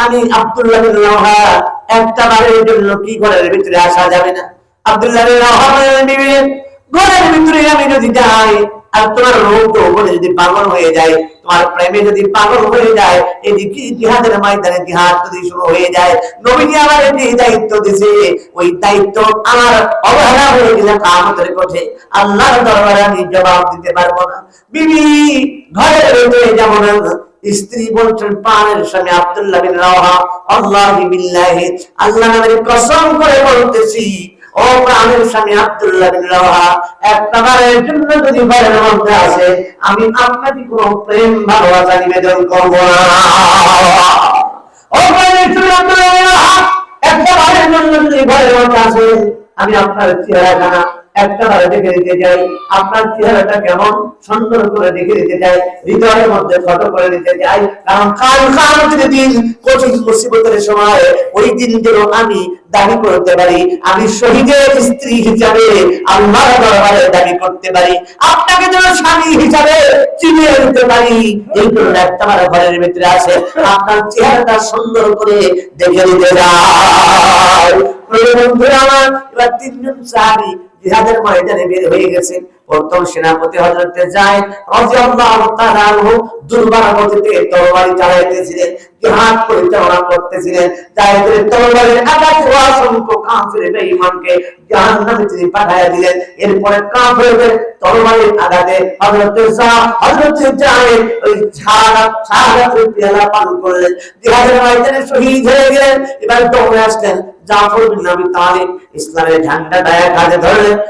স্বামী আব্দুল্লাহ একটা বারের জন্য কি ঘরের ভিতরে আসা যাবে না? আব্দুল্লাহ ঘরের ভিতরে আমি যদি যাই, আর তোমার রোগ বলে যদি পাগল হয়ে যায়, তোমার প্রেমে যদি পাগল হয়ে যায়, এদিকে ময়দানে যদি শুরু হয়ে যায় দায়িত্ব দিছে। ওই দায়িত্ব আমার অবহেলা হয়ে গেলে কামতের কোঠে আল্লাহর দরবারে আমি জবাব দিতে পারব না। বিবি, ঘরের ভিতরে যেমন স্ত্রী বলছেন প্রাণের স্বামী আব্দুল্লাহ বিন রাওহা, আল্লাহি বিল্লাহি, আল্লাহ নামের কসম করে বলতেছি, ও প্রাণের স্বামী আব্দুল্লাহ বিন রাওহা একটা বারের জন্য যদি ঘরের মধ্যে আসে, আমি আপনাকে কোনো প্রেম, ভালোবাসা, নিবেদন করব না। ও প্রাণের স্বামী আব্দুল্লাহ বিন রাওহা একটা বারের জন্য যদি ঘরের মধ্যে আসে, আমি আপনার চেহারা জানা আমি দাবি করতে পারি। আমি শহীদের স্ত্রী হিসাবে, আল্লাহর দরবারে দাবি করতে পারি। আপনাকে যেন স্বামী হিসাবে চিনিয়ে দিতে পারি। এই জন্য একটা আমার ঘরের ভিতরে আছে। আপনার চেহারাটা সুন্দর করে দেখে দিতে যাই বন্ধুরা আমার এবার হয়ে গেছে প্রথম সেনাপতি হযরতে যায়েদ রাদিয়াল্লাহু এরপরে জায়েদ ওই ছাড়া ছাড়াতে পেয়ালা পান করলেন। জিহাদের ময়দানে শহীদ হয়ে গেলেন। এবার দৌড়ে আসলেন। জাফর বিন আবি তালিব ইসলামের ঝান্ডাটা এক হাতে ধরলেন।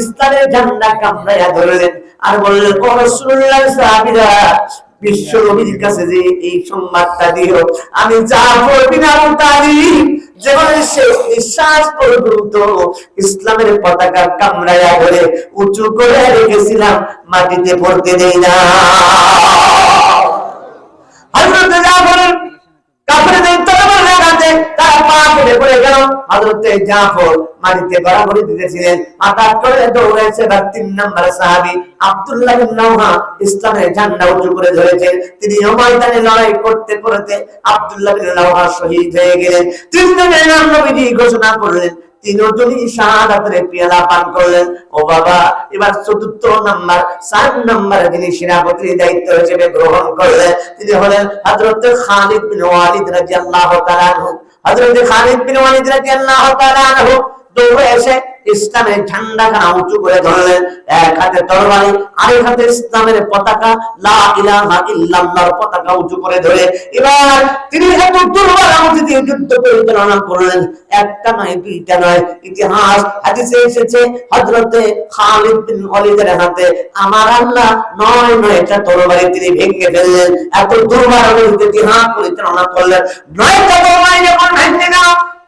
ইসলামের ঝান্ডা কামড়াইয়া ধরলেন আর বললেন, ও রাসূলুল্লাহ, সাহাবীরা কাছে যে এই দিও, আমি জীবনের শেষ নিঃশ্বাস পর্যন্ত ইসলামের পতাকা কামড়াইয়া ধরে উঁচু করে রেখেছিলাম, মাটিতে পড়তে দেই না। লাগাতে তারা পা ফেলে পড়ে গেল। হযরতে জাফর মাটিতে গড়াগড়ি দিতেছিলেন। হঠাৎ করে দৌড়েছে বা তিন নম্বর সাহাবী আব্দুল্লাহ বিন রাওহা ইসলামের ঝান্ডা উঁচু করে ধরেছেন। তিনি ময়দানে লড়াই করতে করতে আব্দুল্লাহ বিন রাওহা শহীদ হয়ে গেলেন। তিনজনের নাম নবীজি ঘোষণা করলেন। তিনজনই শাহাদাতের পেয়ালা পান করলেন। ও বাবা, এবার চতুর্থ নাম্বার নাম্বার যিনি সেনাপতির দায়িত্ব হিসেবে গ্রহণ করলেন, তিনি হলেন হযরত খালিদ বিন ওয়ালিদ রাদিয়াল্লাহু তাআলা আনহু। হযরত খালিদ বিন ওয়ালিদ রাদিয়াল্লাহু তাআলা আনহু দৌড়ে এসে উঁচু করে ধরলেন। এক হাতে তরবারি, আরেক হাতে ইসলামের পতাকা, লা ইলাহা ইল্লাল্লাহর পতাকা উঁচু করে ধরে। এবার তিনি এত আমতি দিয়ে যুদ্ধ পরিচালনা করলেন। একটা নয়, দুইটা নয়, ইতিহাস, হাদিসে এসেছে খালিদ বিন ওয়ালিদের হাতে আমার আল্লাহ নয় নয়টা তরবারি তিনি ভেঙে ফেললেন। এত ইতিহাস পরিচালনা করলেন। নয়টা তরবারি যখন ভেঙে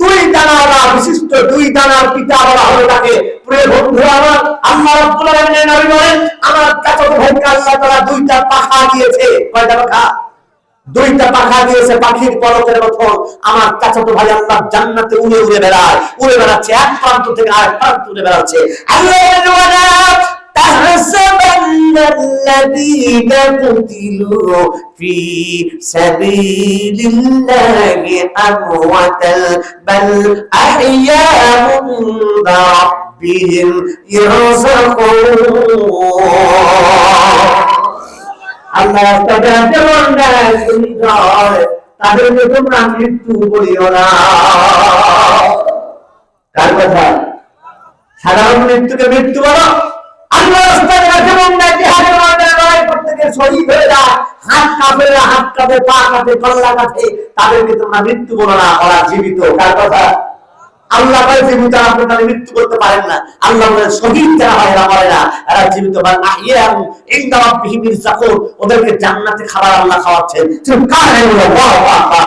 দুই দানারা বিশিষ্ট দুই দানার পিতা বলা হলো তাকে। প্রিয় বন্ধু আমার আল্লাহ রাব্বুল আলামিনের নবী বলেন, আমার চাচাতো ভাইকে আল্লাহ তাআলা দুইটা পাখা দিয়েছে, কয়টা পাখা? দুইটা পাখা দিয়েছে পাখির পলকের মতন। আমার চাচাতো ভাই আল্লাহ জান্নাতে উড়ে উড়ে বেড়ায়, উড়ে বেড়াচ্ছে, এক প্রান্ত থেকে আরেক প্রান্ত উড়ে বেড়াচ্ছে। আল্লাহ বলে, تحسبن الذين قتلوا في سبيل الله أمواتا بل أحياء عند ربهم يرزقون আল্লাহ তাদের যেমন দেয় শহীদ হয় তাদেরকে তোমরা মৃত্যু বলিও না কার কথা সাধারণ মৃত্যুকে মৃত্যু বলো মৃত্যু করতে পারেন না। ইরজাকুন ওদেরকে জান্নাতে খাবার আল্লাহ খাওয়াচ্ছেন।